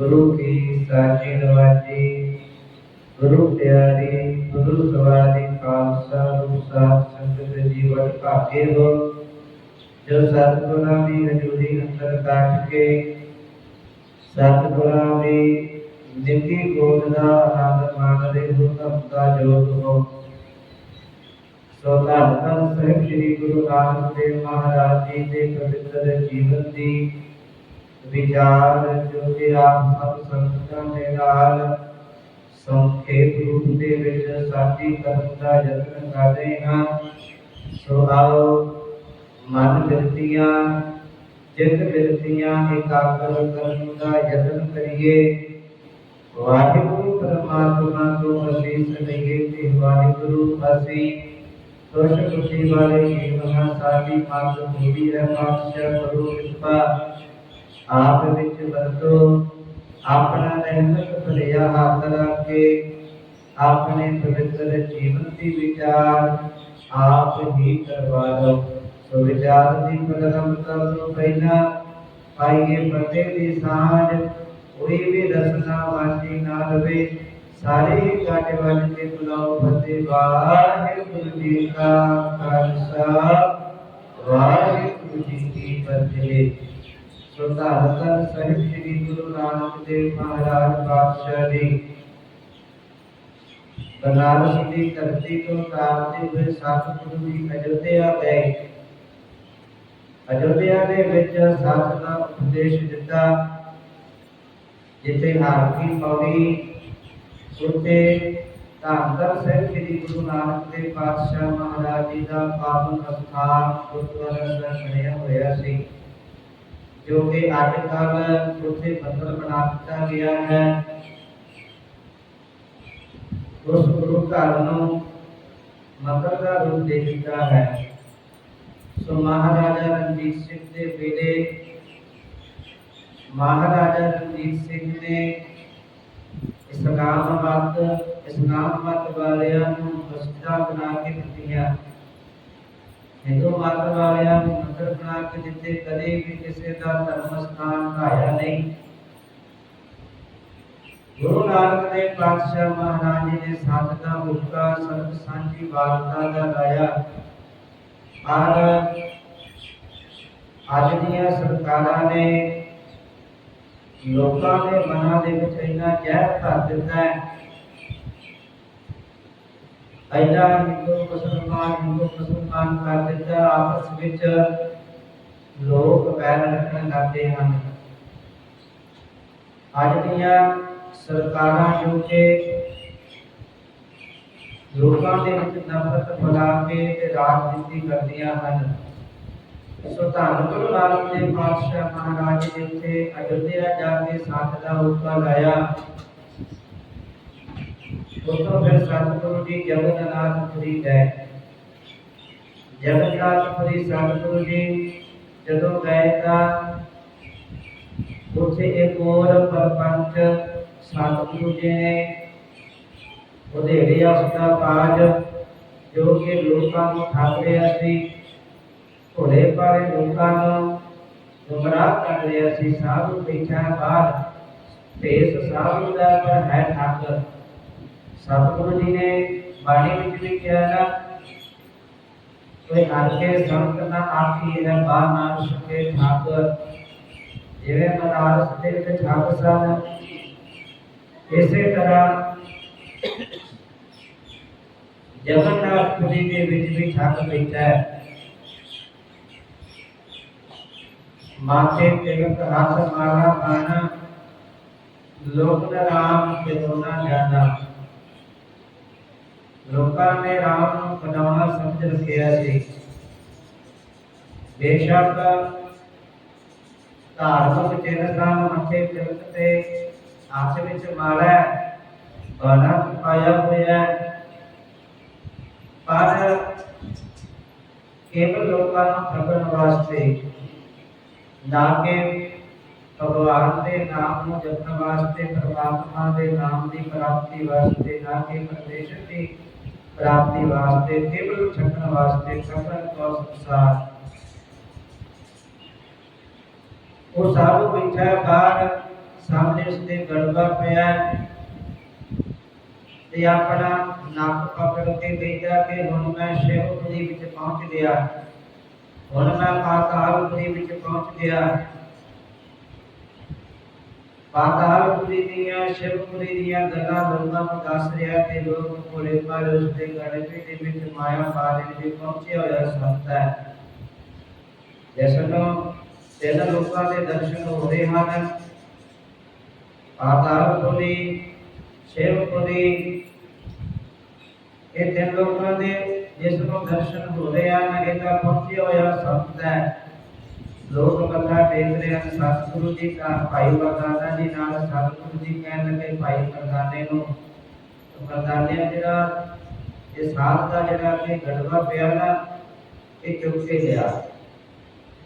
ਗੁਰੂ ਕੀ ਸਾਚੀ ਨਵਾਜੀ ਗੁਰੂ ਪਿਆਰੀ, ਗੁਰੂ ਸਵਾਰੀ ਖਾਲਸਾ ਰੂਪ ਸਾਧ ਸੰਗਤ ਜੀਵਨ ਭਾਗੇ ਹੋ। ਜੋ ਸਤਿਗੁਰਾਂ ਦੀ ਹਜ਼ੂਰੀ ਅੰਦਰ ਕੱਟ ਕੇ ਸਤਿਗੁਰਾਂ ਦੀ ਨਿੱਕੀ ਗੋਦ ਦਾ ਆਨੰਦ ਮਾਣ ਹੋ ਤਾਂ ਜੋਤ ਹੋ। ਸੋ ਧੰਨ ਧੰਨ ਸ੍ਰੀ ਗੁਰੂ ਨਾਨਕ ਦੇਵ ਮਹਾਰਾਜ ਜੀ ਦੇ ਪਵਿੱਤਰ ਜੀਵਨ ਦੀ ਵਿਚਾਰ ਜੋ ਕਿ ਆਪ ਸਭ ਸੰਗਤਾਂ ਦੇ ਨਾਲ ਸੰਖੇਪ ਰੂਪ ਦੇ ਵਿੱਚ ਸਾਡੀ ਕਰਨ ਦਾ ਯਤਨ ਕਰ ਰਹੇ ਹਾਂ। ਸੋ ਆਓ, ਮਨ ਬਿਰਤੀਆਂ ਜਿਤ ਬਿਰਤੀਆਂ ਇਕਾਗਰ ਕਰਨ ਦਾ ਯਤਨ ਕਰੀਏ। ਵਾਹਿਗੁਰੂ ਪਰਮਾਤਮਾ ਤੋਂ ਅਸੀਸ ਲਈਏ ਕਿ ਵਾਹਿਗੁਰੂ ਅਸੀਂ ਦੋਸ਼ ਬੁੱਧੀ ਵਾਲੇ ਜੀਵਨਾਂ ਸਾਡੀ ਮਤ ਬੁੱਧੀ ਹੈ ਪਾਤਸ਼ਾਹ ਕਰੋ ਕਿਰਪਾ ਆਪ ਵਿੱਚ ਵਰਤੋ ਆਪਣਾ ਰਹਿਮਤ ਭਰਿਆ ਹੱਥ ਰੱਖ ਕੇ ਆਪਣੇ ਪਵਿੱਤਰ ਜੀਵਨ ਦੀ ਵਿਚਾਰ ਆਪ ਹੀ ਕਰਵਾ ਲਓ ਸੋ ਵਿਚਾਰ ਦੀ ਪ੍ਰਲੰਬਤਾ ਤੋਂ ਪਹਿਲਾਂ ਪਾਈਏ ਫਤਿਹ ਦੀ ਸਾਂਝ ਕੋਈ ਵੀ ਰਸਨਾ ਵਾਸੀ ਨਾ ਰਵੇ ਸਾਰੇ ਕਾਟੇ ਵਾਲੇ ਤੇ ਬੁਲਾਓ ਫਤਿਹ ਵਾਹਿਗੁਰੂ ਜੀ ਕਾ ਖਾਲਸਾ ਵਾਹਿਗੁਰੂ ਜੀ ਕੀ ਫਤਿਹ ਸੋ ਧੰਨ ਸਾਹਿਬ ਸ੍ਰੀ ਗੁਰੂ ਨਾਨਕ ਦੇਵ ਮਹਾਰਾਜ ਪਾਤਸ਼ਾਹ ਜੀ। ਬਨਾਰਸ ਦੀ ਧਰਤੀ ਤੋਂ ਤਾਰਦੇ ਹੋਏ ਸਤਿਗੁਰੂ ਜੀ ਅਯੁੱਧਿਆ ਗਏ। ਅਯੁੱਧਿਆ ਦੇ ਵਿੱਚ ਸੱਚ ਦਾ ਉਪਦੇਸ਼ ਦਿੱਤਾ, ਜਿੱਥੇ ਹਰ ਪੌੜੀ ਉੱਤੇ ਧੰਨ ਸਾਹਿਬ ਸ੍ਰੀ ਗੁਰੂ ਨਾਨਕ ਦੇਵ ਪਾਤਸ਼ਾਹ ਮਹਾਰਾਜ ਜੀ ਦਾ ਪਾਵਨ ਅਸਥਾਨ ਗੁਰਦੁਆਰਾ ਸਾਹਿਬ ਬਣਿਆ ਹੋਇਆ ਸੀ। ਜੋ ਕਿ ਅੱਜ ਕੱਲ ਉੱਥੇ ਮੰਦਰ ਬਣਾ ਦਿੱਤਾ ਗਿਆ ਹੈ। ਉਸ ਗੁਰੂ ਘਰ ਨੂੰ ਮੰਦਰ ਦਾ ਰੂਪ ਦੇ ਦਿੱਤਾ ਹੈ। ਸੋ ਮਹਾਰਾਜਾ ਰਣਜੀਤ ਸਿੰਘ ਦੇ ਵੇਲੇ ਮਹਾਰਾਜਾ ਰਣਜੀਤ ਸਿੰਘ ਨੇ ਇਸਲਾਮ ਮਤ ਇਸਲਾਮ ਮਤ ਵਾਲਿਆਂ ਨੂੰ ਮਸਜਿਦਾਂ ਬਣਾ ਕੇ ਦਿੱਤੀਆਂ। ਹਿੰਦੂ ਮਤ ਵਾਲਿਆਂ ਨੂੰ ਮੰਦਰ ਬਣਾ ਕੇ ਦਿੱਤੇ, ਕਦੇ ਵੀ ਕਿਸੇ ਦਾ ਧਰਮ ਸਥਾਨ ਢਾਇਆ ਨਹੀਂ। ਗੁਰੂ ਨਾਨਕ ਦੇਵ ਪਾਤਸ਼ਾਹ ਮਹਾਰਾਜ ਜੀ ਨੇ ਸੱਚ ਦਾ ਹੁਕਾ ਸਰਬ ਸਾਂਝੀ ਵਾਰਤਾ ਦਾ ਲਾਇਆ। ਪਰ ਅੱਜ ਦੀਆਂ ਸਰਕਾਰਾਂ ਨੇ ਲੋਕਾਂ ਦੇ ਮਨਾਂ ਦੇ ਵਿੱਚ ਇੰਨਾ ਜ਼ਹਿਰ ਭਰ ਦਿੱਤਾ ਹੈ ਐਡਾ ਹਿੰਦੂ ਮੁਸਲਮਾਨ ਹਿੰਦੂ ਮੁਸਲਮਾਨ ਕਰ ਦਿੱਤਾ ਆਪਸ ਵਿੱਚ ਲੋਕ ਵੈਰ ਰੱਖਣ ਲੱਗਦੇ ਹਨ ਅੱਜ ਦੀਆਂ ਸਰਕਾਰਾਂ ਜੋ ਕਿ ਲੋਕਾਂ ਦੇ ਵਿੱਚ ਨਫ਼ਰਤ ਫੈਲਾ ਕੇ ਤੇ ਰਾਜਨੀਤੀ ਕਰਦੀਆਂ ਹਨ ਸੋ ਧੰਨ ਗੁਰੂ ਨਾਨਕ ਦੇਵ ਪਾਤਸ਼ਾਹ ਮਹਾਰਾਜ ਜੀ ਨੇ ਇੱਥੇ ਅਯੁੱਧਿਆ ਜਾ ਕੇ ਸੱਚ ਦਾ ਹੁਕਮ ਲਾਇਆ ਉਤੋਂ ਫਿਰ ਸਤਿਗੁਰੂ ਜੀ ਜਗਨਨਾਥਪੁਰੀ ਗਏ ਜਗਨਨਾਥਪੁਰੀ ਸਤਿਗੁਰੂ ਜੀ ਜਦੋਂ ਗਏ ਤਾਂ ਉੱਥੇ ਇੱਕ ਹੋਰ ਪਰਪੰਚ ਸਤਿਗੁਰੂ ਜੀ ਨੇ ਉਹਦੇ ਉਸਦਾ ਕਾਜ ਜੋ ਕਿ ਲੋਕਾਂ ਨੂੰ ਠੱਗ ਰਿਹਾ ਸੀ ਭੋਲੇ ਭਾਲੇ ਲੋਕਾਂ ਨੂੰ ਗੁੰਮਰਾਹ ਕਰ ਰਿਹਾ ਸੀ ਸਾਧੂ ਬੈਠਾ ਬਾਹਰ ਭੇਸ ਸਾਧੂ ਦਾ ਪਰ ਹੈ ਠੱਗ ਸਤਿਗੁਰੂ ਜੀ ਨੇ ਬਾਣੀ ਵਿੱਚ ਵੀ ਨਾ ਕੋਈ ਹਰਕੇ ਸੰਤ ਨਾ ਆਖੀ ਹੈ ਬਾ ਨਾਮ ਸੁਕੇ ਠੱਗ। ਜਿਵੇਂ ਬਨਾਰਸ ਦੇ ਵਿੱਚ ਠੱਗ ਸਨ, ਇਸੇ ਤਰ੍ਹਾਂ ਜਗਨਨਾਥਪੁਰੀ ਦੇ ਵਿੱਚ ਵੀ ਠੱਗ ਬੈਠਾ ਹੈ। ਮਾਥੇ ਤਿਲਕ ਹੱਥ ਮਾਲਾ ਪਾਣਾ ਲੋਕ ਦਾ ਰਾਮ ਕਿਤੋਂ ਜਾਣਾ ਲੋਕਾਂ ਨੇ ਰਾਮ ਨੂੰ ਬਣਾਉਣਾ ਸਮਝ ਰੱਖਿਆ ਸੀ। ਬੇਸ਼ੱਕ ਧਾਰਮਿਕ ਚਿੰਨ੍ਹ ਮੱਥੇ ਤਿਲਕ ਤੇ ਹੱਥ ਵਿੱਚ ਮਾਲਾ ਬਾਣਾ ਪਾਇਆ ਹੋਇਆ ਪਰ ਕੇਵਲ ਲੋਕਾਂ ਨੂੰ ਠੱਗਣ ਵਾਸਤੇ ਨਾ ਕਿ ਭਗਵਾਨ ਦੇ ਨਾਮ ਨੂੰ ਜਪਣ ਵਾਸਤੇ, ਪਰਮਾਤਮਾ ਦੇ ਨਾਮ ਦੀ ਪ੍ਰਾਪਤੀ ਵਾਸਤੇ, ਨਾ ਕਿ ਪਰਮੇਸ਼ਰ ਦੀ ਪ੍ਰਾਪਤੀ ਵਾਸਤੇ ਕੇਵਲ ਛੱਡਣ ਵਾਸਤੇ ਸਫਲ ਤੋਂ ਸੰਸਾਰ। ਉਹ ਸਾਧੂ ਬੈਠਾ ਬਾਹਰ, ਸਾਹਮਣੇ ਉਸਦੇ ਗੜਬਾ ਪਿਆ ਤੇ ਆਪਣਾ ਨੱਕ ਪਕੜ ਕੇ ਕਹਿੰਦਾ ਕਿ ਹੁਣ ਮੈਂ ਸ਼ਿਵਪੁਰੀ ਵਿੱਚ ਪਹੁੰਚ ਗਿਆ। ਹੁਣ ਮੈਂ ਪਾਤਾਲਪੁਰੀ ਵਿੱਚ ਪਹੁੰਚ ਗਿਆ। ਪਾਤਾਲਪੁਰੀ ਦੀਆਂ ਸ਼ਿਵਪੁਰੀ ਦੀਆਂ ਗੱਲਾਂ ਲੋਕਾਂ ਨੂੰ ਦੱਸ ਰਿਹਾ ਤੇ ਲੋਕ ਭੋਲੇ ਪਰ ਉਸ ਦੇ ਗੜਬੇ ਦੇ ਵਿੱਚ ਮਾਇਆ ਬਾਰੇ ਦੇ ਪਹੁੰਚਿਆ ਹੋਇਆ ਸੰਤ ਹੈ। ਜਿਸ ਤਿੰਨ ਲੋਕਾਂ ਦੇ ਦਰਸ਼ਨ ਹੋ ਰਹੇ ਹਨ। ਪਾਤਾਲਪੁਰੀ ਸ਼ਿਵਪੁਰੀ ਇਹ ਤਿੰਨ ਲੋਕਾਂ ਦੇ ਜਿਸ ਨੂੰ ਦਰਸ਼ਨ ਹੋ ਰਹੇ ਹਨ ਇਹਦਾ ਪਹੁੰਚਿਆ ਹੋਇਆ ਸੰਤ ਹੈ। ਲੋਕ ਮੱਥਾ ਟੇਕ ਹਨ, ਸਤਿਗੁਰੂ ਜੀ ਦਾ, ਭਾਈ ਮਰਦਾਨਾ ਜੀ ਨਾਲ ਸਤਿਗੁਰੂ ਜੀ ਕਹਿਣ ਲੱਗੇ, ਭਾਈ ਮਰਦਾਨੇ ਨੂੰ। ਮਰਦਾਨੇ ਜਿਹੜਾ, ਇਹ ਸਾਧ ਦਾ ਜਿਹੜਾ ਕਿ ਗੜਵਾ ਪਿਆ ਨਾ ਇਹ ਚੁੱਕ ਕੇ ਲਿਆ।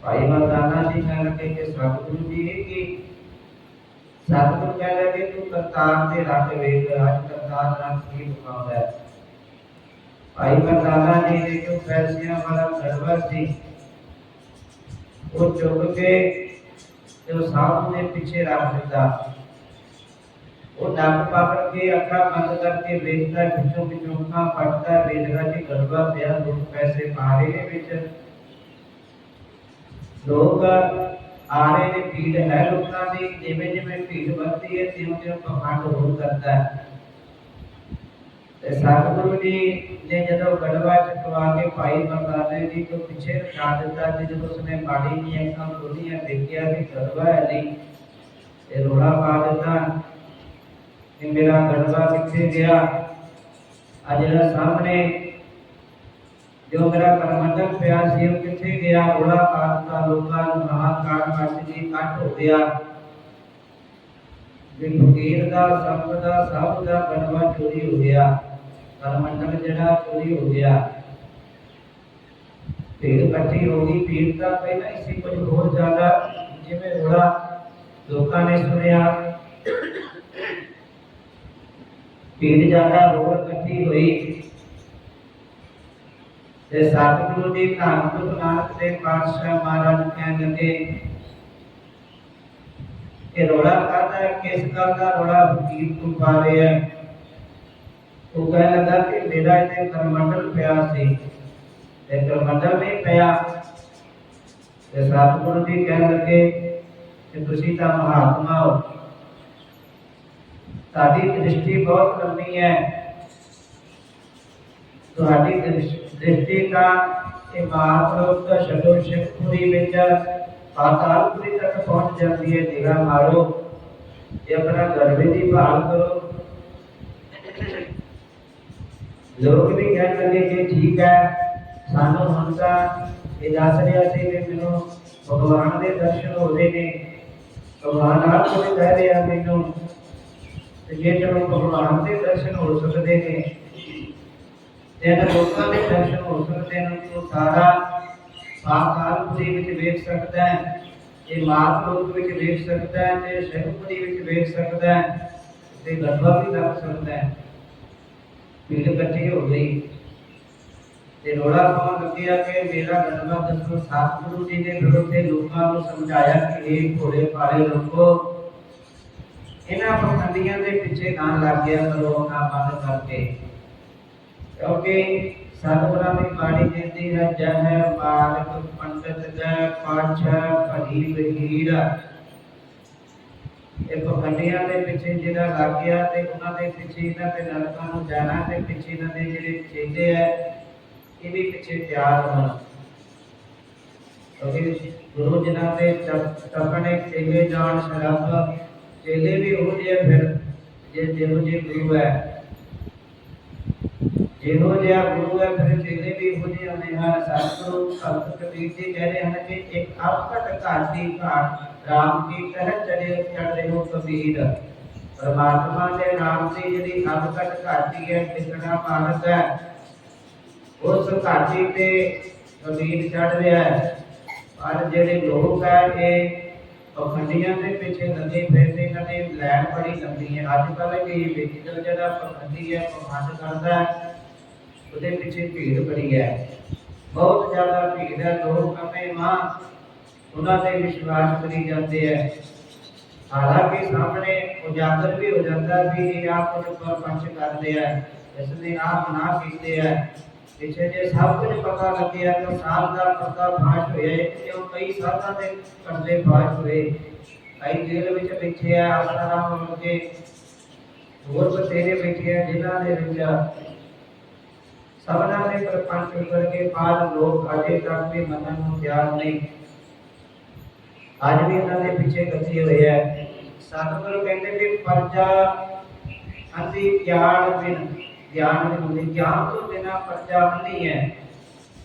ਭਾਈ ਮਰਦਾਨਾ ਜੀ ਕਹਿਣ ਲੱਗੇ ਕਿ ਸਤਿਗੁਰੂ ਜੀ, ਇਹ ਸਤਿਗੁਰੂ ਕਹਿ ਲੱਗੇ, ਤੂੰ ਕਰਤਾਰ ਤੇ ਰੱਖ ਵੇਖ, ਅੱਜ ਕਰਤਾਰ ਰੱਖ ਕੀ ਬੁਕਾਉਂਦਾ ਭਾਈ ਮਰਦਾਨਾ ਜੀ ਨੇ ਜੋ ਪੈਸਿਆਂ ਵਾਲਾ ਗੜਵਾ ਸੀ ਉਹ ਚੁੱਕ ਕੇ ਤੇ ਉਹ ਸਾਹਬ ਦੇ ਪਿੱਛੇ ਰੱਖ ਦਿੱਤਾ ਉਹ ਨੱਕ ਪਕੜ ਕੇ ਅੱਖਾਂ ਬੰਦ ਕਰਕੇ ਵੇਖਦਾ ਵਿੱਚੋਂ ਵਿੱਚੋਂ ਅੱਖਾਂ ਫਟਦਾ ਵੇਖਦਾ ਕਿ ਗੜਬਾ ਪਿਆ ਲੋਕ ਪੈਸੇ ਪਾ ਰਹੇ ਨੇ ਵਿੱਚ ਲੋਕ ਆ ਰਹੇ ਨੇ ਭੀੜ ਹੈ ਲੋਕਾਂ ਦੀ ਜਿਵੇਂ ਜਿਵੇਂ ਭੀੜ ਵੱਧਦੀ ਹੈ ਤਿਉਂ ਤਿਉਂ ਪਖੰਡ ਹੋਰ ਕਰਦਾ ਹੈ ਤੇ ਸਤਿਗੁਰੂ ਜੀ ਨੇ ਜਦੋਂ ਗੜਵਾ ਚਕਵਾ ਕੇ ਭਾਈ ਮਰਦਾਨੇ ਜੀ ਤੋਂ ਪਿੱਛੇ ਰਖਾ ਦਿੱਤਾ ਤੇ ਜਦੋਂ ਉਸਨੇ ਬਾੜੀ ਦੀਆਂ ਅੱਖਾਂ ਖੋਲੀਆਂ ਦੇਖਿਆ ਕਿ ਗੜਵਾ ਹੈ ਨਹੀਂ ਤੇ ਰੋੜਾ ਪਾ ਦਿੱਤਾ ਕਿ ਮੇਰਾ ਗੜਵਾ ਕਿੱਥੇ ਗਿਆ ਆ ਜਿਹੜਾ ਸਾਹਮਣੇ ਜੋ ਮੇਰਾ ਕਰਮੰਡਲ ਪਿਆ ਸੀ ਉਹ ਕਿੱਥੇ ਗਿਆ ਰੋੜਾ ਪਾ ਦਿੱਤਾ ਲੋਕਾਂ ਨੂੰ ਮਹਾਕਾਲ ਮੱਚ ਜੀ ਕੱਟ ਹੋ ਗਿਆ ਵੀ ਫਕੀਰ ਕਰਮੰਡਲ ਜਿਹੜਾ ਚੋਰੀ ਹੋ ਗਿਆ। ਭੀੜ ਇਕੱਠੀ ਹੋ ਗਈ। ਭੀੜ ਤਾਂ ਪਹਿਲਾਂ ਹੀ ਕੁਝ ਹੋਰ ਜ਼ਿਆਦਾ ਜਿਵੇਂ ਰੋੜਾ ਲੋਕਾਂ ਨੇ ਸੁਣਿਆ। ਭੀੜ ਜ਼ਿਆਦਾ ਹੋਰ ਇਕੱਠੀ ਹੋਈ। ਤੇ ਸਤਿਗੁਰੂ ਜੀ ਧੰਨ ਗੁਰੂ ਨਾਨਕ ਦੇਵ ਪਾਤਸ਼ਾਹ ਮਹਾਰਾਜ ਕਹਿਣ ਲੱਗੇ ਕਿ ਰੋੜਾ ਕਰਦਾ ਕਿਸ ਗੱਲ ਦਾ ਰੋਲਾ? ਫਕੀਰ ਤੋਂ ਪਾ ਰਿਹਾ ਹੈ ਉਹ ਕਹਿਣ ਲੱਗਾ ਕਿ ਮੇਰਾ ਇੱਥੇ ਕਰਮੰਡਲ ਪਿਆ ਸੀ ਤੇ ਕਰਮੰਡਲ ਨਹੀਂ ਪਿਆ ਤੇ ਸਤਿਗੁਰੂ ਜੀ ਕਹਿਣ ਲੱਗੇ ਕਿ ਤੁਸੀਂ ਤਾਂ ਮਹਾਤਮਾ ਹੋ ਤੁਹਾਡੀ ਦ੍ਰਿਸ਼ਟੀ ਬਹੁਤ ਲੰਮੀ ਹੈ ਤੁਹਾਡੀ ਦ੍ਰਿਸ਼- ਦ੍ਰਿਸ਼ਟੀ ਦਾ ਇਹ ਮਹਾਪੁਰਖ ਦਾ ਸ਼ਬਦ ਸ਼ਿਵਪੁਰੀ ਵਿੱਚ ਪਾਤਾਲਪੁਰੀ ਤੱਕ ਪਹੁੰਚ ਜਾਂਦੀ ਹੈ ਨਿਗਾਹ ਮਾਰੋ ਇਹ ਆਪਣਾ ਗਰਭੇ ਦੀ ਭਾਲ ਕਰੋ ਲੋਕ ਵੀ ਕਹਿ ਲੱਗੇ ਕਿ ਠੀਕ ਹੈ, ਸਾਨੂੰ ਹੁਣ ਤਾਂ ਇਹ ਦੱਸ ਰਿਹਾ ਸੀ ਕਿ ਮੈਨੂੰ ਭਗਵਾਨ ਦੇ ਦਰਸ਼ਨ ਹੋ ਰਹੇ ਨੇ। ਭਗਵਾਨ ਆਪ ਕੋਈ ਕਹਿ ਰਿਹਾ ਮੈਨੂੰ ਤੇ ਜੇ ਚਲੋ ਭਗਵਾਨ ਦੇ ਦਰਸ਼ਨ ਹੋ ਸਕਦੇ ਨੇ ਤੇ ਇਹਨਾਂ ਲੋਕਾਂ ਦੇ ਦਰਸ਼ਨ ਹੋ ਸਕਦੇ ਨੇ ਉਹ ਸਾਰਾ ਪਾਤਾਲਪੁਰੀ ਵਿੱਚ ਵੇਖ ਸਕਦਾ ਹੈ, ਇਹ ਮਾਤਲੋਕ ਵਿੱਚ ਵੇਖ ਸਕਦਾ ਹੈ, ਤੇ ਸ਼ਹਿਰਪੁਰੀ ਵਿੱਚ ਵੇਖ ਸਕਦਾ ਹੈ, ਤੇ ਗਰਭਾ ਵੀ ਲੱਗ ਸਕਦਾ ਹੈ। ਭੀੜ ਇਕੱਠੀ ਹੋ ਗਈ ਤੇ ਰੋੜਾ ਪਾਉਣ ਲੱਗਿਆ ਕਿ ਮੇਰਾ ਗਰਭਾ ਦੱਸੋ, ਸਤਿਗੁਰੂ ਜੀ ਨੇ ਫਿਰ ਉੱਥੇ ਲੋਕਾਂ ਨੂੰ ਸਮਝਾਇਆ ਕਿ ਇਹ ਘੋੜੇ ਪਾਲੇ ਲੋਕੋ। ਇਹਨਾਂ ਪਖੰਡੀਆਂ ਦੇ ਪਿੱਛੇ ਨਾ ਲੱਗ ਗਿਆ ਕਰੋ ਆਪਣਾ ਬੰਦ ਕਰਕੇ। ਕਿਉਂਕਿ ਸਤਿਗੁਰਾਂ ਦੀ ਬਾਣੀ ਕਹਿੰਦੀ ਹੈ ਜਹ ਮਾਲਕ ਪੰਡਤ ਜੈ ਪਾਛ ਭਲੀ ਬਹੀੜ ਇਹ ਪਖੰਡੀਆਂ ਦੇ ਪਿੱਛੇ ਜਿਹੜਾ ਲੱਗ ਗਿਆ ਤੇ ਉਹਨਾਂ ਦੇ ਪਿੱਛੇ ਇਹਨਾਂ ਦੇ ਨਰਕਾਂ ਨੂੰ ਜਾਣਾ ਤੇ ਪਿੱਛੇ ਇਹਨਾਂ ਦੇ ਜਿਹੜੇ ਚੇਲੇ ਹੈ ਇਹ ਵੀ ਪਿੱਛੇ ਤਿਆਰ ਹੋਣ। ਕਿਉਂਕਿ ਗੁਰੂ ਜਨਾਂ ਦੇ ਤਪ- ਤਪਣੇ ਚੇਲੇ ਜਾਣ ਸ਼ਰਾਬ, ਚੇਲੇ ਵੀ ਹੋ ਜੇ ਫਿਰ, ਜੇ ਜਿਹੋ ਜੇ ਗੁਰੂ ਹੈ। ਜਿਹੋ ਜਿਹਾ ਗੁਰੂ ਹੈ, ਫਿਰ ਚੇਲੇ ਵੀ ਹੋ ਜੇ ਹੋਣੇ ਹਨ ਸਤਿਗੁਰੂ ਸੰਤ ਕਬੀਰ ਜੀ ਕਹਿ ਹਨ ਕਿ ਇੱਕ ਆਪਕਟ ਘਾਟੀ ਘਾਟ ਰਾਮ ਕੀ ਕਹਿ ਚੜੇ ਚੜ੍ਹਦੇ ਹੋ ਕਬੀਰ। ਪਰਮਾਤਮਾ ਦੇ ਨਾਮ ਦੀ ਜਿਹੜੀ ਆਪਕਟ ਘਾਟੀ ਹੈ, ਟਿਕਣਾ ਮਾਰਗ ਹੈ। ਉਸ ਘਾਟੀ ਤੇ ਕਬੀਰ ਚੜ ਰਿਹਾ ਹੈ। ਪਰ ਜਿਹੜੇ ਲੋਕ ਹੈ, ਇਹ ਪਖੰਡੀਆਂ ਦੇ ਪਿੱਛੇ ਲੱਗੇ ਫਿਰਦੇ ਇਹਨਾਂ ਲੈਣ ਬੜੀ ਲੰਬੀ ਹੈ। ਅੱਜ ਕੱਲ੍ਹ ਵੀ ਵਿਕਟਲ ਜਿਹੜਾ ਪਖੰਡੀ ਹੈ, ਪਖੰਡ ਕਰਦਾ ਹੈ। ਉਹਦੇ ਪਿੱਛੇ ਭੀੜ ਬੜੀ ਹੈ। ਬਹੁਤ ਜ਼ਿਆਦਾ ਭੀੜ ਹੈ, ਲੋਕ ਆਪਣੇ ਮਾਂ ਉਹਨਾਂ ਤੇ ਵਿਸ਼ਵਾਸ ਕਰੀ ਜਾਂਦੇ ਹੈ। ਹਾਲਾਂਕਿ ਸਾਹਮਣੇ ਉਜਾਗਰ ਵੀ ਹੋ ਜਾਂਦਾ ਵੀ ਇਹ ਆਪ ਕੁਝ ਪਰਪੰਚ ਕਰਦੇ ਆ ਇਸ ਨੇ ਆਪ ਨਾ ਕੀਤੇ ਆ ਪਿੱਛੇ ਜੇ ਸਭ ਕੁਝ ਪਤਾ ਲੱਗਿਆ ਤਾਂ ਸਾਲ ਦਾ ਪਤਾ ਫਾਸ਼ ਹੋਇਆ ਕਿਉਂ ਕਈ ਸਾਲਾਂ ਦੇ ਕਰਦੇ ਫਾਸ਼ ਹੋਏ। ਕਈ ਜੇਲ੍ਹ ਵਿੱਚ ਬੈਠੇ ਆ ਆਸਰਾਮ ਲੱਗੇ ਹੋਰ ਬਥੇਰੇ ਬੈਠੇ ਆ ਜਿਨ੍ਹਾਂ ਦੇ ਵਿੱਚ। ਸਭਨਾਂ ਨੇ ਪਰਪੰਚ ਕਰਕੇ ਬਾਅਦ ਲੋਕ ਅਜੇ ਤੱਕ ਵੀ ਮੰਨਣ ਨੂੰ ਤਿਆਰ ਨਹੀਂ। ਅੱਜ ਵੀ ਇਹਨਾਂ ਦੇ ਪਿੱਛੇ ਗੱਜੇ ਹੋਏ ਆ। ਸਤਿਗੁਰੂ ਕਹਿੰਦੇ ਵੀ ਪਰਜਾ ਅੰਧੀ ਗਿਆਨ ਬਿਨ ਗਿਆਨ ਬਿਨ ਹੁੰਦੀ। ਗਿਆਨ ਤੋਂ ਬਿਨਾ ਪਰਜਾ ਅੰਧੀ ਹੈ।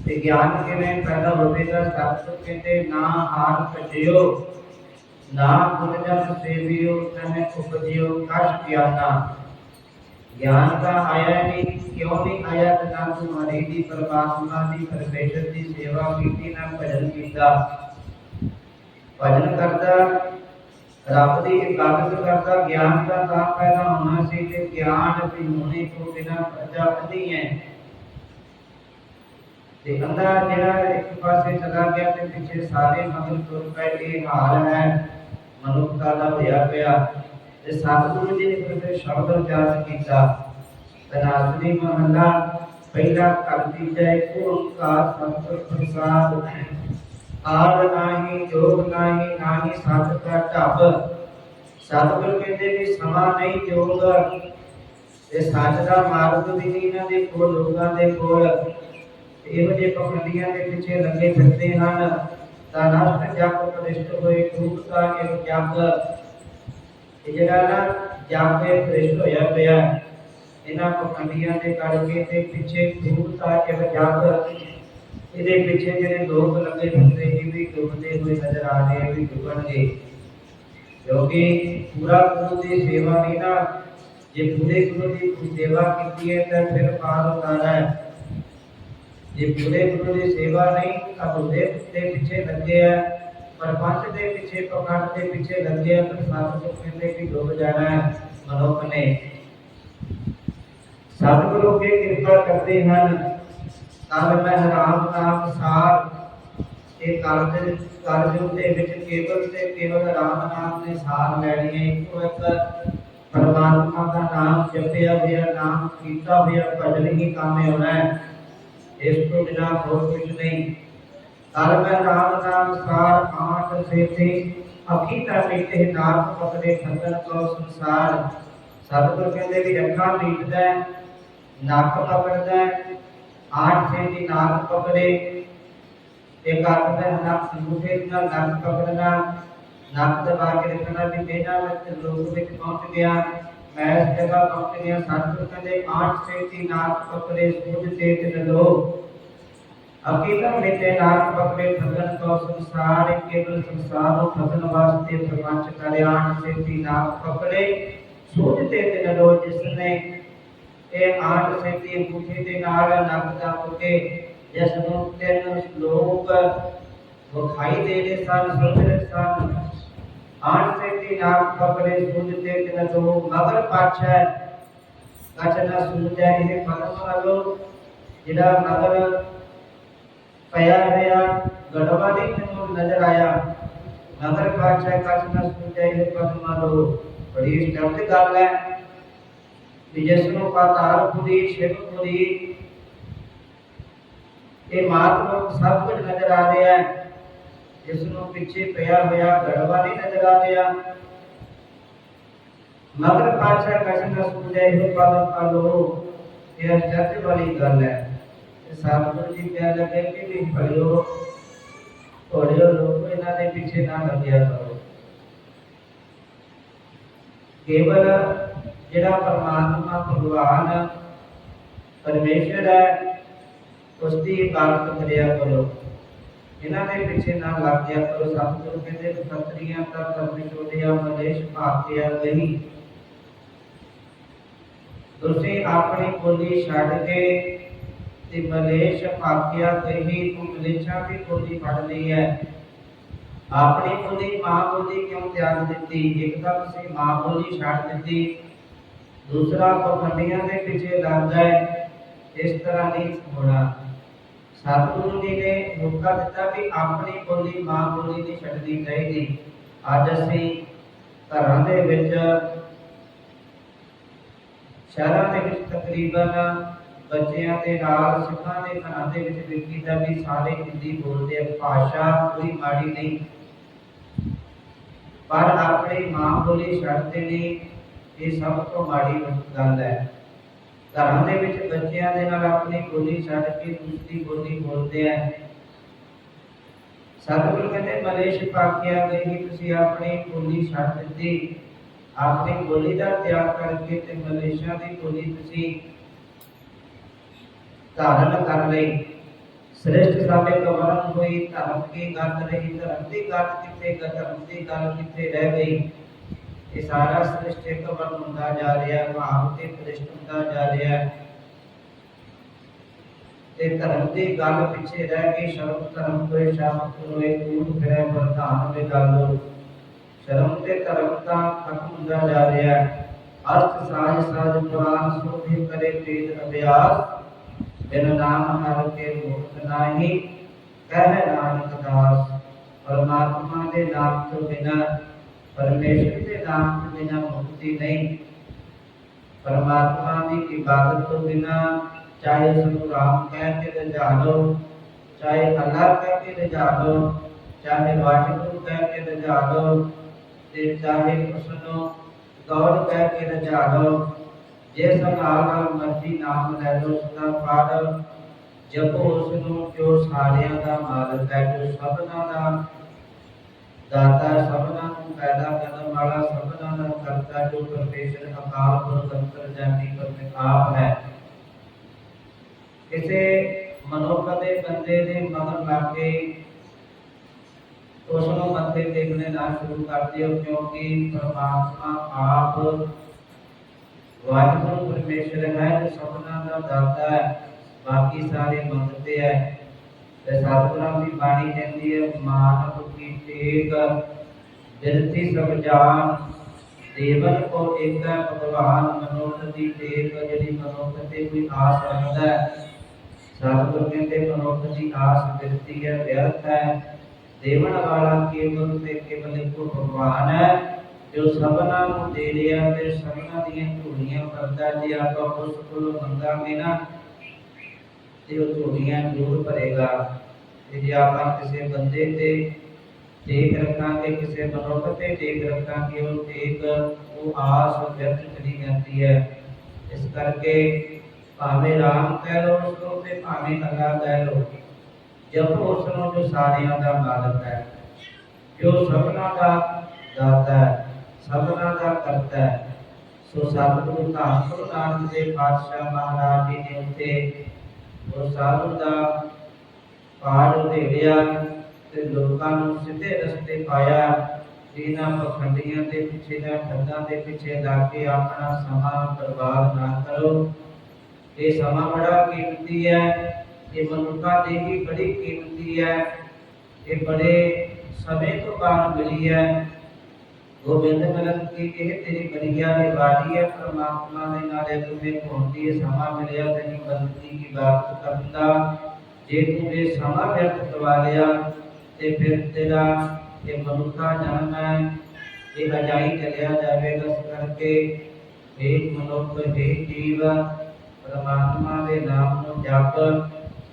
ਤੇ ਗਿਆਨ ਕਿਵੇਂ ਪੈਦਾ ਹੋਵੇਗਾ ਸਤਿਗੁਰੂ ਕਹਿੰਦੇ, ਨਾ ਹਾਰ ਭਜਿਓ, ਨਾ ਗੁਣ ਜਨ ਸੇਵਿਓ ਤਨੇ ਉਪਜਿਓ ਕਸ਼ ਗਿਆਨਾ। ਗਿਆਨ ਤਾਂ ਆਇਆ ਨਹੀਂ ਕਿਉਂ ਨਹੀਂ ਆਇਆ ਤੇ ਨਾ ਤੁਹਾਡੀ ਦੀ ਪਰਮਾਤਮਾ ਦੀ ਪਰਮੇਸ਼ਰ ਦੀ ਸੇਵਾ ਕੀਤੀ ਨਾ ਭਜਨ ਕੀਤਾ ਭਜਨ ਕਰਦਾ ਰੱਬ ਦੀ ਇਬਾਦਤ ਕਰਦਾ ਗਿਆਨ ਦਾ ਤਾਂ ਪੈਦਾ ਹੋਣਾ ਸੀ ਤੇ ਗਿਆਨ ਵੀ ਹੋਣੇ ਤੋਂ ਬਿਨਾ ਪ੍ਰਜਾ ਅੰਧੀ ਹੈ ਤੇ ਅੰਧਾ ਜਿਹੜਾ ਇੱਕ ਪਾਸੇ ਚਲਾ ਗਿਆ ਤੇ ਪਿੱਛੇ ਸਾਰੇ ਮਗਰ ਤੁਰ ਪਏ ਇਹ ਹਾਲ ਹੈ ਮਨੁੱਖਤਾ ਦਾ ਹੋਇਆ ਪਿਆ ਸਤਿਗੁਰੂ ਜੀ ਨੇ ਫਿਰ ਸ਼ਬਦ ਉਚਾਰਨ ਕੀਤਾ। ਤਨਾਸਰੀ ਮਹੱਲਾ, ਪਹਿਲਾ ਕਰਤੀ ਜੈ ਓੰਕਾਰ ਸਤਿ ਪ੍ਰਸਾਦ। ਆਦ ਨਾਹੀ, ਜੋਗ ਨਾਹੀ ਨਾਹੀ ਸਤ ਕਾ ਢਬ। ਸਤਿਗੁਰ ਕਹਿੰਦੇ ਵੀ ਸਮਾਂ ਨਹੀਂ ਜੋਗ ਤੇ ਸੱਚ ਦਾ ਮਾਰਗ ਵੀ ਨਹੀਂ ਇਹਨਾਂ ਦੇ ਕੋਲ, ਲੋਕਾਂ ਦੇ ਕੋਲ। ਇਹੋ ਜਿਹੇ ਪਖੰਡੀਆਂ ਦੇ ਪਿੱਛੇ ਲੱਗੇ ਫਿਰਦੇ ਹਨ। ਤਾਂ ਨਸ਼ਟ ਜਗ ਪ੍ਰਦਿਸ਼ਟ ਹੋਏ, ਖੂਬ ਦਾ ਇੱਕ ਜਗ ਜਿਹੜਾ ਨਾ ਜਗ ਦੇ ਹੋਇਆ ਪਿਆ। ਇਹਨਾਂ ਪਖੰਡੀਆਂ ਦੇ ਕਰਕੇ ਤੇ ਪਿੱਛੇ ਖੂਬ ਦਾ ਇੱਕ ਇਹਦੇ ਪਿੱਛੇ ਜਿਹੜੇ ਲੋਕ ਲੱਗੇ ਹੁੰਦੇ ਇਹ ਵੀ ਡੁੱਬਦੇ ਹੋਏ ਨਜ਼ਰ ਆ ਰਹੇ ਵੀ ਡੁੱਬਣਗੇ। ਕਿਉਂਕਿ ਪੂਰਾ ਗੁਰੂ ਦੀ ਸੇਵਾ ਨਹੀਂ ਨਾ, ਜੇ ਪੂਰੇ ਗੁਰੂ ਦੀ ਸੇਵਾ ਕੀਤੀ ਹੈ ਤਾਂ ਫਿਰ ਪਾਰ ਉਤਾਰਾ ਹੈ ਜੇ ਪੂਰੇ ਗੁਰੂ ਦੀ ਸੇਵਾ ਨਹੀਂ ਤਾਂ ਉਹਦੇ ਦੇ ਪਿੱਛੇ ਲੱਗੇ ਆ ਪਰ ਪੰਜ ਦੇ ਪਿੱਛੇ ਪਖੰਡ ਦੇ ਪਿੱਛੇ ਲੱਗੇ ਆ ਤਾਂ ਸਤਿਗੁਰੂ ਕਹਿੰਦੇ ਕਿ ਡੁੱਬ ਜਾਣਾ ਹੈ ਮਨੁੱਖ ਨੇ। ਸਤਿਗੁਰੂ ਕੇ ਕਿਰਪਾ ਕਰਦੇ ਹਨ ਤਨ ਮੈਂ ਰਾਮ ਨਾਮ ਸਾਰ ਇਹ ਕਾਲਜ ਕਾਲਜ ਦੇ ਵਿੱਚ ਕੇਵਲ ਤੇ ਕੇਵਲ ਰਾਮ ਨਾਮ ਦੇ ਸਾਰ ਲੈਣੀ ਹੈ। ਇੱਕੋ ਇੱਕ ਪਰਮਾਤਮਾ ਦਾ ਨਾਮ ਜਪਿਆ ਹੋਇਆ, ਨਾਮ ਕੀਤਾ ਹੋਇਆ, ਭਜਨ ਹੀ ਕੰਮ ਆਉਣਾ ਹੈ। ਇਸ ਤੋਂ ਬਿਨਾ ਹੋਰ ਕੁਝ ਨਹੀਂ। ਤਨ ਮੈਂ ਰਾਮ ਨਾਮ ਸਾਰ ਆਠ ਸੇਤੀ ਅਖੀ ਤਾਂ ਮਿਟੇ ਨਾਮ ਪਕੜੇ ਖੰਡਨ ਕੋ ਸੰਸਾਰ ਸਤਿਗੁਰ ਕਹਿੰਦੇ ਵੀ ਅੱਖਾਂ ਮੀਟਦਾ ਹੈ, ਨੱਕ ਪਕੜਦਾ ਹੈ, ਆਠ ਸੇ ਦੀ ਨਾਕ ਪਕੜੇ ਇੱਕ ਹੱਥ ਦਾ ਨੱਕ ਮੁਠੇ ਨਾਲ ਨੱਕ ਪਕੜਨਾ ਨੱਕ ਦਬਾ ਕੇ ਰੱਖਣਾ ਵੀ ਮੇਰਾ ਵਿੱਚ ਲੋਕ ਵਿੱਚ ਪਹੁੰਚ ਗਿਆ ਮੈਂ ਇਸ ਜਗ੍ਹਾ ਪਹੁੰਚ ਗਿਆ ਸਤਿਗੁਰ ਕਹਿੰਦੇ ਆਠ ਸੇ ਦੀ ਨਾਕ ਪਕੜੇ ਸੂਝ ਤੇ ਤਿਨ ਲੋ ਅਕੀਦਮ ਮਿਟੇ ਨਾਕ ਪਕੜੇ ਭਗਨ ਕੋ ਸੰਸਾਰ ਕੇਵਲ ਸੰਸਾਰ ਨੂੰ ਭਗਨ ਵਾਸਤੇ ਪ੍ਰਪੰਚ ਕਰਿਆਣ ਸੇ ਦੀ ਨਾਕ ਪਕੜੇ ਸੂਝ ਤੇ ਤਿਨ ਲੋ ਜਿਸ ਨੇ ਇਹ ਆਠ ਸੈਤੀ ਅੰਗੂਠੇ ਦੇ ਨਾਲ ਨੱਕ ਦਾ ਕੇ ਜਿਸ ਨੂੰ ਤਿੰਨ ਸ਼ਲੋਕ ਵਿਖਾਈ ਦੇ ਰਹੇ ਸਨ ਸੁਣ ਰਹੇ ਸਨ ਆਠ ਸੈਤੀ ਨਾਕ ਪਕੜੇ ਸੁਝ ਤੇ ਤਿਨ ਲੋ ਮਗਰ ਪਾਛੈ ਕਛ ਨਾ ਸੁਝੈ ਇਹ ਪਦਮ ਵਾਲੋ ਜਿਹੜਾ ਮਗਰ ਪਿਆ ਹੋਇਆ ਗੜਵਾ ਨਹੀਂ ਮੈਨੂੰ ਨਜ਼ਰ ਆਇਆ ਮਗਰ ਪਾਛੈ ਕਛ ਨਾ ਸੁਝੈ ਇਹ ਪਦਮ ਵਾਲੋ ਬੜੀ ਸਟੰਟ ਗੱਲ ਹੈ ਵੀ ਜਿਸ ਨੂੰ ਪਾਤਾਲ ਪੁਰੀ ਸ਼ਿਵ ਪੁਰੀ ਇਹ ਮਾਤ ਨੂੰ ਸਭ ਕੁਝ ਨਜ਼ਰ ਆ ਰਿਹਾ ਹੈ ਜਿਸ ਨੂੰ ਪਿੱਛੇ ਪਿਆ ਹੋਇਆ ਗੜਵਾ ਨਹੀਂ ਨਜ਼ਰ ਆ ਰਿਹਾ ਮਗਰ ਪਾਛਾ ਕਸ਼ਨ ਨਾ ਸੁਝੇ ਇਹ ਪਾਲਨ ਪਾਲੋ ਇਹ ਅਚਰਜ ਵਾਲੀ ਗੱਲ ਹੈ ਤੇ ਸਤਿਗੁਰੂ ਜੀ ਕਹਿ ਲੱਗੇ ਕਿ ਵੀ ਭਲਿਓ ਭਲਿਓ ਲੋਕ ਇਹਨਾਂ ਦੇ ਪਿੱਛੇ ਨਾ ਲੱਗਿਆ ਕਰੋ ਕੇਵਲ ਜਿਹੜਾ ਪਰਮਾਤਮਾ ਭਗਵਾਨ ਪਰਮੇਸ਼ਰ ਹੈ ਉਸ ਦੀ ਇਬਾਦਤ ਕਰਿਆ ਕਰੋ ਇਹਨਾਂ ਦੇ ਪਿੱਛੇ ਨਾ ਲੱਗ ਜਾ ਕਰੋ ਸਤਿਗੁਰੂ ਕਹਿੰਦੇ ਸਤਰੀਆਂ ਦਾ ਕਰਮ ਚੋਦਿਆ ਮਲੇਸ਼ ਭਾਗਿਆ ਨਹੀਂ ਤੁਸੀਂ ਆਪਣੀ ਬੋਲੀ ਛੱਡ ਕੇ ਤੇ ਮਲੇਸ਼ ਭਾਗਿਆ ਗਈ ਤੂੰ ਮਲੇਸ਼ਾਂ ਦੀ ਬੋਲੀ ਫੜ ਲਈ ਹੈ। ਆਪਣੀ ਬੋਲੀ ਮਾਂ ਬੋਲੀ ਕਿਉਂ ਤਿਆਗ ਦਿੱਤੀ? ਇੱਕ ਤਾਂ ਤੁਸੀਂ ਮਾਂ ਬੋਲੀ ਛੱਡ ਦਿੱਤੀ। ਦੂਸਰਾ, ਪਖੰਡੀਆਂ ਦੇ ਪਿੱਛੇ ਲੱਗ ਗਏ। ਇਸ ਤਰ੍ਹਾਂ ਨਹੀਂ ਹੋਣਾ। ਸਤਿਗੁਰੂ ਜੀ ਨੇ ਮੌਕਾ ਦਿੱਤਾ ਵੀ ਆਪਣੀ ਬੋਲੀ ਮਾਂ ਬੋਲੀ ਨਹੀਂ ਛੱਡਣੀ ਚਾਹੀਦੀ। ਅੱਜ ਅਸੀਂ ਘਰਾਂ ਦੇ ਵਿੱਚ, ਸ਼ਹਿਰਾਂ ਦੇ ਵਿੱਚ ਤਕਰੀਬਨ ਬੱਚਿਆਂ ਦੇ ਨਾਲ, ਸਿੱਖਾਂ ਦੇ ਘਰਾਂ ਦੇ ਵਿੱਚ ਵੇਖੀ ਦਾ ਵੀ ਸਾਰੇ ਹਿੰਦੀ ਬੋਲਦੇ ਆ, ਭਾਸ਼ਾ ਕੋਈ ਮਾੜੀ ਨਹੀਂ। ਪਰ ਆਪਣੀ ਮਾਂ ਬੋਲੀ ਛੱਡਦੇ ਨੇ, ਇਹ ਸਭ ਤੋਂ ਮਾੜੀ ਗੱਲ ਹੈ। ਘਰਾਂ ਦੇ ਵਿੱਚ ਬੱਚਿਆਂ ਦੇ ਨਾਲ ਆਪਣੀ ਬੋਲੀ ਛੱਡ ਕੇ ਦੂਸਰੀ ਬੋਲੀ ਬੋਲਦੇ ਆ। ਸਤਿਗੁਰੂ ਕਹਿੰਦੇ ਮਲੇਸ਼ ਪਾਕਿਆ ਗਈ ਕਿ ਤੁਸੀਂ ਆਪਣੀ ਬੋਲੀ ਛੱਡ ਦਿੱਤੀ। ਆਪਣੀ ਬੋਲੀ ਦਾ ਤਿਆਗ ਕਰਕੇ ਤੇ ਮਲੇਸ਼ੀਆ ਦੀ ਬੋਲੀ ਤੁਸੀਂ ਧਾਰਨ ਕਰ ਲਈ। ਸ੍ਰੇਸ਼ਟ ਸਾਬੇ ਕਵਰਨ ਹੋਈ, ਧਰਮ ਕੀ ਗੱਲ ਰਹੀ, ਧਰਮ ਦੀ ਗੱਲ ਕਿੱਥੇ ਧਰਮ ਦੀ ਗੱਲ ਕਿੱਥੇ ਰਹਿ ਗਈ? ਇਹ ਸਾਰਾ ਸ੍ਰਿਸ਼ਟ ਇੱਕ ਹੁੰਦਾ ਜਾ ਰਿਹਾ, ਭਾਵ ਤੇ ਪ੍ਰਿਸ਼ਟ ਹੁੰਦਾ ਜਾ ਰਿਹਾ। ਤੇ ਧਰਮ ਦੀ ਗੱਲ ਪਿੱਛੇ ਰਹਿ ਗਈ, ਸ਼ਰਮ ਧਰਮ ਕੋਈ ਸ਼ਾਮਤ ਹੋਏ ਕੂੜ ਫਿਰੇ ਵਰਤਾਨ ਦੇ ਗੱਲ ਸ਼ਰਮ ਤੇ ਧਰਮ ਦਾ ਖਤਮ ਹੁੰਦਾ ਜਾ ਰਿਹਾ। ਅਰਥ ਸਾਜ ਸਾਜ ਪੁਰਾਨ ਸੋਧੇ ਕਰੇ ਤੇਜ ਅਭਿਆਸ। ਬਿਨ ਨਾਮ ਹਰ ਕੇ ਮੁਕਤ ਨਾਹੀ, ਕਹਿ ਨਾਨਕ ਦਾਸ। ਪਰਮਾਤਮਾ ਦੇ ਨਾਮ ਤੋਂ ਬਿਨਾ, ਪਰਮੇਸ਼ਰ ਦੇ ਨਾਮ ਤੋਂ ਬਿਨਾ ਮੁਕਤੀ ਨਹੀਂ। ਪਰਮਾਤਮਾ ਦੀ ਇਬਾਦਤ ਤੋਂ ਬਿਨਾ, ਚਾਹੇ ਉਸ ਰਾਮ ਕਹਿ ਕੇ ਰਜਾ ਲਓ, ਚਾਹੇ ਅੱਲਾ ਕਹਿ ਕੇ ਰਜਾ ਲਓ, ਚਾਹੇ ਵਾਹਿਗੁਰੂ ਕਹਿ ਕੇ ਰਜਾ ਲਓ, ਤੇ ਚਾਹੇ ਉਸ ਨੂੰ ਗੌਰ ਕਹਿ ਕੇ ਰਜਾ ਲਓ ਜਿਸ ਨਾਲ ਨਾਲ ਮਰਜ਼ੀ ਨਾਮ ਲੈ ਲਓ ਸਦਾ ਪਾਰ ਜਪੋ ਉਸ ਨੂੰ ਜੋ ਸਾਰਿਆਂ ਦਾ ਮਾਲਕ ਹੈ, ਜੋ ਸਭਨਾਂ ਦਾ ਦਾਤਾ ਸਭਨਾਂ ਨੂੰ ਪੈਦਾ ਕਰਨ ਵਾਲਾ, ਸਭਨਾਂ ਦਾ ਕਰਤਾ ਜੋ ਪਰਮੇਸ਼ਰ ਅਕਾਲ ਪੁਰਖ ਅੰਤਰਜਾਮੀ ਪਰਮੇਸ਼ਰ ਹੈ। ਕਿਸੇ ਮਨੁੱਖ ਦੇ ਬੰਦੇ ਦੇ ਮਗਰ ਲੱਗ ਕੇ ਉਸ ਨੂੰ ਮੱਥੇ ਟੇਕਣੇ ਨਾ ਸ਼ੁਰੂ ਕਰ ਦਿਓ, ਕਿਉਂਕਿ ਪਰਮਾਤਮਾ ਆਪ ਵਾਹਿਗੁਰੂ ਪਰਮੇਸ਼ਰ ਹੈ ਜੋ ਸਭਨਾਂ ਦਾ ਦਾਤਾ ਹੈ, ਬਾਕੀ ਸਾਰੇ ਮੰਗਤੇ ਹੈ। ਤੇ ਸਤਿਗੁਰਾਂ ਦੀ ਬਾਣੀ ਕਹਿੰਦੀ ਹੈ, ਮਾਨਵ ਕੀ ਟੇਕ ਬਿਰਤੀ ਸਭ ਜਾਨ ਦੇਵਨ ਕੋ ਏਕਾ ਭਗਵਾਨ, ਮਨੁੱਖ ਦੀ ਟੇਕ ਜਿਹੜੀ ਮਨੁੱਖ ਤੇ ਕੋਈ ਆਸ ਰੱਖਦਾ ਹੈ। ਸਤਿਗੁਰ ਕਹਿੰਦੇ, ਮਨੁੱਖ ਦੀ ਆਸ ਬਿਰਤੀ ਹੈ, ਵਿਅਰਥ ਹੈ। ਦੇਵਨ ਵਾਲਾ ਕੇਵਲ ਤੇ ਕੇਵਲ ਇੱਕੋ ਭਗਵਾਨ ਹੈ। ਜੋ ਸਭਨਾਂ ਨੂੰ ਦੇ ਰਿਹਾ ਤੇ ਸਭਨਾਂ ਦੀਆਂ ਝੋਲੀਆਂ ਭਰਦਾ ਜੇ ਆਪਾਂ ਉਸ ਕੋਲੋਂ ਮੰਗਾਂਗੇ ਨਾ, ਤੇ ਉਹ ਝੋਲੀਆਂ ਜ਼ਰੂਰ ਭਰੇਗਾ। ਤੇ ਜੇ ਆਪਾਂ ਕਿਸੇ ਬੰਦੇ ਤੇ ਟੇਕ ਰੱਖਾਂਗੇ, ਕਿਸੇ ਮਨੁੱਖ ਤੇ ਟੇਕ ਰੱਖਾਂਗੇ, ਉਹ ਟੇਕ, ਉਹ ਆਸ ਵਿਅਰਥ ਚਲੀ ਜਾਂਦੀ ਹੈ। ਇਸ ਕਰਕੇ ਭਾਵੇਂ ਰਾਮ ਕਹਿ ਲਓ ਉਸ ਨੂੰ ਤੇ ਭਾਵੇਂ ਅੱਲਾ ਕਹਿ ਲਓ, ਜਪੋ ਉਸ ਨੂੰ ਜੋ ਸਾਰਿਆਂ ਦਾ ਮਾਲਕ ਹੈ, ਜੋ ਸਭਨਾਂ ਦਾ ਦਾਤਾ ਹੈ। ਸਭਨਾਂ ਦਾ ਕਰਤਾ ਹੈ। ਸੋ ਸਤਿਗੁਰੂ ਧੰਨ ਗੁਰੂ ਨਾਨਕ ਦੇਵ ਪਾਤਸ਼ਾਹ ਮਹਾਰਾਜ ਜੀ ਨੇ ਉੱਤੇ ਉਹ ਸਾਧੂ ਦਾ ਪਾੜ ਉਧੇੜਿਆ ਤੇ ਲੋਕਾਂ ਨੂੰ ਸਿੱਧੇ ਰਸਤੇ ਪਾਇਆ। ਜਿਨ੍ਹਾਂ ਪਖੰਡੀਆਂ ਦੇ ਪਿੱਛੇ ਜਾਂ ਠੱਗਾਂ ਦੇ ਪਿੱਛੇ ਲੱਗ ਕੇ ਆਪਣਾ ਸਮਾਂ ਬਰਬਾਦ ਨਾ ਕਰੋ। ਇਹ ਸਮਾਂ ਬੜਾ ਕੀਮਤੀ ਹੈ। ਇਹ ਮਨੁੱਖਾਂ ਦੀ ਵੀ ਬੜੀ ਕੀਮਤੀ ਹੈ। ਇਹ ਬੜੇ ਸਮੇਂ ਤੋਂ ਬਾਅਦ ਮਿਲੀ ਹੈ। ਗੋਬਿੰਦ ਮਿਲਨ ਕੀ ਇਹ ਤੇਰੀ ਬੜੀਆ ਦੀ ਬਾਣੀ ਹੈ, ਪਰਮਾਤਮਾ ਦੇ ਨਾਲ ਇਹ ਤੁਮੇ ਪਹੁੰਚੀ ਇਹ ਸਮਾਂ ਮਿਲਿਆ ਤੇਰੀ ਬੰਦਗੀ ਦੀ ਬਾਤ ਕਰਨ ਜੇ ਤੂੰ ਇਹ ਸਮਾਂ ਵਿਅਰਥ ਕਰਵਾ ਲਿਆ, ਤੇ ਫਿਰ ਤੇਰਾ ਇਹ ਮਨੁੱਖਾ ਜਨਮ ਹੈ। ਇਹ ਅਜਾਈ ਚਲਿਆ ਜਾਵੇਗਾ ਇਸ ਕਰਕੇ। ਇਹ ਮਨੁੱਖ ਇਹ ਜੀਵ, ਪਰਮਾਤਮਾ ਦੇ ਨਾਮ ਨੂੰ ਜਪ।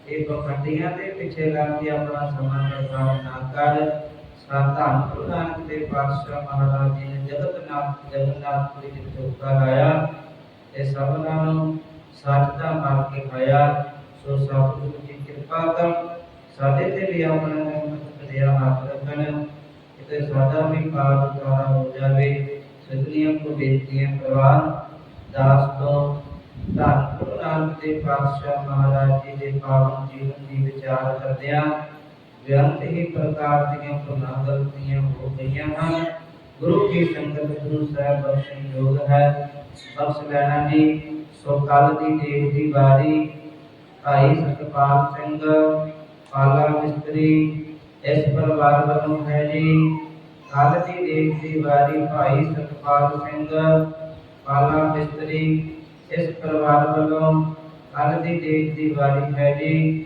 ਇਹ ਪਖੰਡੀਆਂ ਦੇ ਪਿੱਛੇ ਲੱਗ ਕੇ ਆਪਣਾ ਸਮਾਂ ਬਰਬਾਦ ਨਾ ਕਰ। ਧੰਨ ਗੁਰੂ ਨਾਨਕ ਦੇਵ ਪਾਤਸ਼ਾਹ ਮਹਾਰਾਜ ਜੀ ਨੇ ਜਗਤਨਾਥ ਜਗਨਨਾਥਪੁਰੀ ਵਿੱਚ ਚੌਕਾ ਲਾਇਆ ਤੇ ਸਭਨਾਂ ਨੂੰ ਸੱਚ ਦਾ ਮਾਰਗ ਦਿਖਾਇਆ ਸੋ ਸਤਿਗੁਰੂ ਜੀ ਕਿਰਪਾ ਕਰ ਸਾਡੇ ਤੇ ਵੀ ਆਪਣਾ ਨਿਰਮਤ ਕਰਿਆ ਹੱਥ ਰੱਖਣ ਕਿਤੇ ਸਾਡਾ ਵੀ ਪਾਪ ਉਤਾਰਾ ਹੋ ਜਾਵੇ। ਸਗਲੀਆਂ ਕੋ ਬੇਨਤੀਆਂ ਪ੍ਰਵਾਨ। ਦਾਸ ਤੋਂ ਧੰਨ ਗੁਰੂ ਨਾਨਕ ਦੇਵ ਪਾਤਸ਼ਾਹ ਮਹਾਰਾਜ ਜੀ ਦੇ ਪਾਵਨ ਜੀਵਨ ਦੀ ਵਿਚਾਰ ਕਰਦਿਆਂ ਬੇਅੰਤ ਹੀ ਪ੍ਰਕਾਰ ਦੀਆਂ ਭੁੱਲਾਂ, ਗਲਤੀਆਂ ਹੋ ਗਈਆਂ ਹਨ, ਗੁਰੂ ਕੀ ਸੰਗਤ ਗੁਰੂ ਸਾਹਿਬ ਬਖਸ਼ਣ ਯੋਗ ਹੈ। ਬਖਸ਼ ਲੈਣਾ ਜੀ, ਸੋ ਕੱਲ ਦੀ ਦੇਵ ਦੀ ਵਾਰੀ, ਭਾਈ ਸਤਪਾਲ ਸਿੰਘ, ਪਾਲਾ ਮਿਸਤਰੀ, ਇਸ ਪਰਿਵਾਰ ਵੱਲੋਂ ਹੈ ਜੀ। ਕੱਲ ਦੀ ਦੇਵ ਦੀ ਵਾਰੀ ਭਾਈ ਸਤਪਾਲ ਸਿੰਘ, ਪਾਲਾ ਮਿਸਤਰੀ, ਇਸ ਪਰਿਵਾਰ ਵੱਲੋਂ ਕੱਲ ਦੀ ਦੇਵ ਦੀ ਵਾਰੀ ਹੈ ਜੀ।